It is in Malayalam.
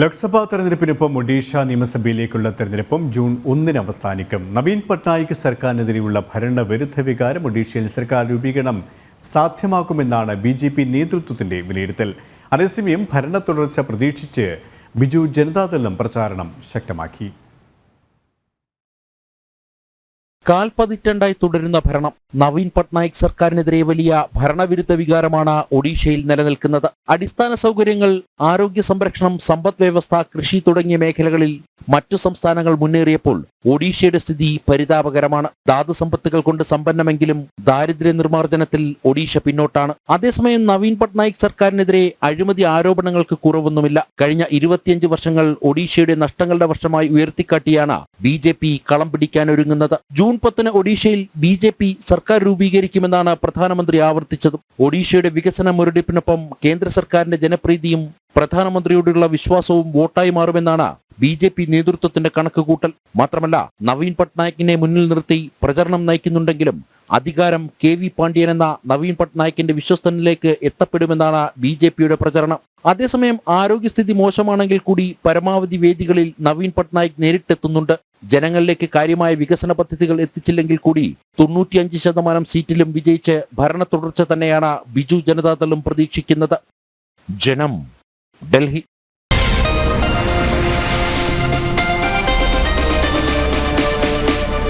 ലോക്സഭാ തെരഞ്ഞെടുപ്പിനൊപ്പം ഒഡീഷ നിയമസഭയിലേക്കുള്ള തെരഞ്ഞെടുപ്പും ജൂൺ ഒന്നിന് അവസാനിക്കും. നവീൻ പട്നായിക് സർക്കാരിനെതിരെയുള്ള ഭരണവിരുദ്ധ വികാരം ഒഡീഷയിൽ സർക്കാർ രൂപീകരണം സാധ്യമാക്കുമെന്നാണ് ബി ജെ പി നേതൃത്വത്തിന്റെ വിലയിരുത്തൽ. അതേസമയം ഭരണ തുടർച്ച പ്രതീക്ഷിച്ച് ബിജു ജനതാദളും പ്രചാരണം ശക്തമാക്കി. കാൽപതിറ്റാണ്ടായി തുടരുന്ന ഭരണം. നവീൻ പട്നായിക് സർക്കാരിനെതിരെ വലിയ ഭരണവിരുദ്ധ വികാരമാണ് ഒഡീഷയിൽ നിലനിൽക്കുന്നത്. അടിസ്ഥാന സൗകര്യങ്ങൾ ആരോഗ്യ സംരക്ഷണം സമ്പദ് വ്യവസ്ഥ കൃഷി തുടങ്ങിയ മേഖലകളിൽ മറ്റു സംസ്ഥാനങ്ങൾ മുന്നേറിയപ്പോൾ ഒഡീഷയുടെ സ്ഥിതി പരിതാപകരമാണ്. ധാതു സമ്പത്തുകൾ കൊണ്ട് സമ്പന്നമെങ്കിലും ദാരിദ്ര്യ നിർമ്മാർജനത്തിൽ ഒഡീഷ പിന്നോട്ടാണ്. അതേസമയം നവീൻ പട്നായിക് സർക്കാരിനെതിരെ അഴിമതി ആരോപണങ്ങൾക്ക് കുറവൊന്നുമില്ല. കഴിഞ്ഞ ഇരുപത്തിയഞ്ച് വർഷങ്ങൾ ഒഡീഷയുടെ നഷ്ടങ്ങളുടെ വർഷമായി ഉയർത്തിക്കാട്ടിയാണ് ബി ജെ പി കളം പിടിക്കാനൊരുങ്ങുന്നത് ജൂൺ പത്തിന് ഒഡീഷയിൽ ബി ജെ പി സർക്കാർ രൂപീകരിക്കുമെന്നാണ് പ്രധാനമന്ത്രി ആവർത്തിച്ചത്. ഒഡീഷയുടെ വികസന മുരടിപ്പിനൊപ്പം കേന്ദ്ര സർക്കാരിന്റെ ജനപ്രീതിയും പ്രധാനമന്ത്രിയോടുള്ള വിശ്വാസവും വോട്ടായി മാറുമെന്നാണ് ബി ജെ പി നേതൃത്വത്തിന്റെ കണക്കുകൂട്ടൽ മാത്രമല്ല നവീൻ പട്നായിക്കിനെ മുന്നിൽ നിർത്തി പ്രചരണം നയിക്കുന്നുണ്ടെങ്കിലും അധികാരം കെ വി പാണ്ഡ്യൻ എന്ന നവീൻ പട്നായിക്കിന്റെ വിശ്വസ്തനിലേക്ക് എത്തപ്പെടുമെന്നാണ് ബി ജെ പിയുടെ പ്രചരണം. അതേസമയം ആരോഗ്യസ്ഥിതി മോശമാണെങ്കിൽ കൂടി പരമാവധി വേദികളിൽ നവീൻ പട്നായിക് നേരിട്ടെത്തുന്നുണ്ട്. ജനങ്ങളിലേക്ക് കാര്യമായ വികസന പദ്ധതികൾ എത്തിച്ചില്ലെങ്കിൽ കൂടി തൊണ്ണൂറ്റിയഞ്ച് ശതമാനം സീറ്റിലും വിജയിച്ച് ഭരണ തുടർച്ച തന്നെയാണ് ബിജു ജനതാദളും പ്രതീക്ഷിക്കുന്നത്. ജനം ഡൽഹി.